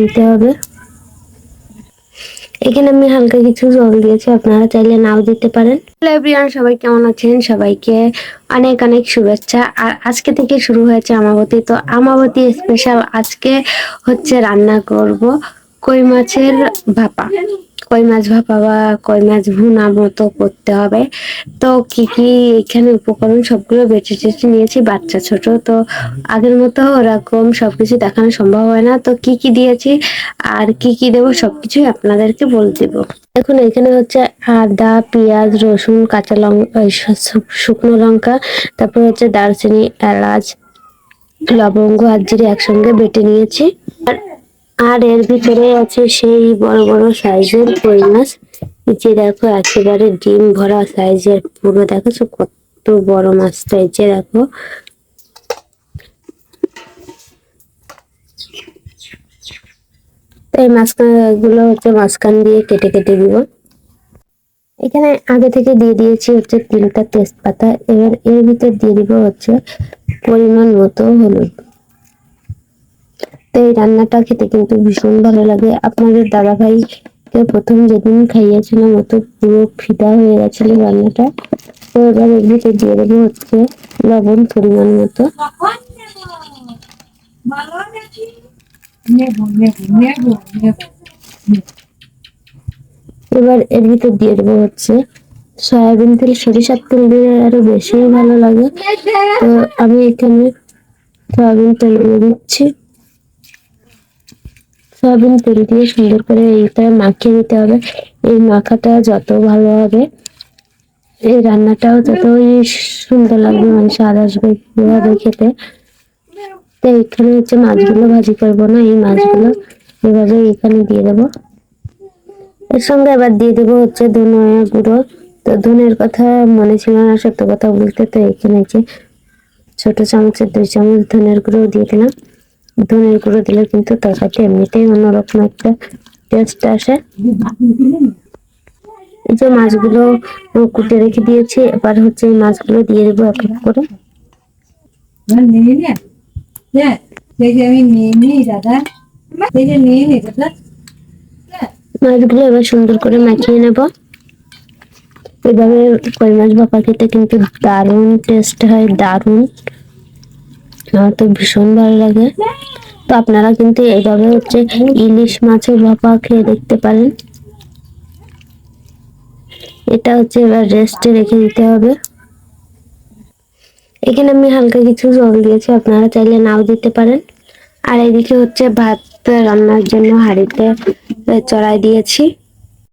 দিতে হবে। এখানে আমি হালকা কিছু জল দিয়েছি, আপনারা চাইলে নাও দিতে পারেন। সবাই কেমন আছেন? সবাইকে অনেক অনেক শুভেচ্ছা। আর আজকে থেকে শুরু হয়েছে আমাবতী, তো আমাবতী স্পেশাল আজকে হচ্ছে রান্না করব কই মাছের ভাপা। কই মাছ ভাপা বা কই মাছ ভুনা মতো করতে হবে। তো কি কি এখানে উপকরণ সবগুলো বেছে টেছে নিয়েছি, বাচ্চা ছোট তো আগের মতো ওরকম সবকিছু দেখানো সম্ভব হয় না। তো কি কি দিয়েছি আর কি কি দেবো সবকিছুই আপনাদেরকে বলে দেব। এখন এখানে হচ্ছে আদা, পেঁয়াজ, রসুন, কাঁচা লঙ্কা শুকনো লঙ্কা, তারপর হচ্ছে দারচিনি, এলাচ, লবঙ্গ আর জিরে একসঙ্গে বেটে নিয়েছি। আর আর এর ভিতরে আছে সেই বড় বড় সাইজের কই মাছ। নিচে দেখো, একেবারে ডিম ভরা সাইজের পুরো। দেখো কত বড় মাছটা। এই যে দেখো। এই মাছগুলো হচ্ছে মাঝখান দিয়ে কেটে কেটে দিব। এখানে আগে থেকে দিয়ে দিয়েছি হচ্ছে তিনটা তেজপাতা। এবার এর ভিতর দিয়ে দিব হচ্ছে পরিমাণ মতো হলুদ। তো এই রান্নাটা খেতে কিন্তু ভীষণ ভালো লাগে। আপনাদের দাদা ভাইকে প্রথম যেদিন খাইয়েছিলাম অত পুরো ফিদা হয়ে গেছিল রান্নাটা। তো এবার এর ভিতরে দিয়ে দেবো হচ্ছে লবণ পরিমাণ মতো। এবার এর ভিতর দিয়ে দেবো হচ্ছে সয়াবিন তেল সরিষার তেল দিয়ে আরও বেশি ভালো লাগে। তো আমি এখানে সয়াবিন তেল দিয়ে দিচ্ছি। সয়াবিন তেল দিয়ে সুন্দর করে এইটা মাখিয়ে দিতে হবে। এই মাখাটা যত ভালো হবে, এই রান্নাটাও যতই সুন্দর লাগবে মানে স্বাদ আসবে ভাবে খেতে। তো এখানে হচ্ছে মাছগুলো ভাজি করব না, এই মাছগুলো এভাবে এখানে দিয়ে দেবো। এর সঙ্গে আবার দিয়ে দেবো হচ্ছে ধনের গুঁড়ো। তো ধনের কথা মনে ছিল না, সত্য কথা বলতে, তো এখানে যে ছোট চামচের, দুই চামচ ধনের গুঁড়ো দিয়ে দিলাম। ধনের গুঁড়ো দিলে কিন্তু তরকারিটা এমনিতেই অন্যরকম একটা টেস্ট আসে। এই যে মাছগুলো কুটে রেখে দিয়েছি এবার হচ্ছে এই মাছগুলো দিয়ে দেবো এক এক করে। মাছগুলো এবার সুন্দর করে মাখিয়ে নেব। এভাবে কই মাছ ভাপা খেতে কিন্তু দারুণ টেস্ট হয় দারুণ। আমার তো ভীষণ ভালো লাগে। তো আপনারা কিন্তু এইভাবে হচ্ছে ইলিশ মাছের ভাপা খেয়ে দেখতে পারেন। এটা হচ্ছে এবার রেস্টে রেখে দিতে হবে। এখানে আমি হালকা কিছু জল দিয়েছি, আপনারা চাইলে নাও দিতে পারেন। আর এদিকে হচ্ছে ভাত রান্নার জন্য হাঁড়িতে চড়াই দিয়েছি।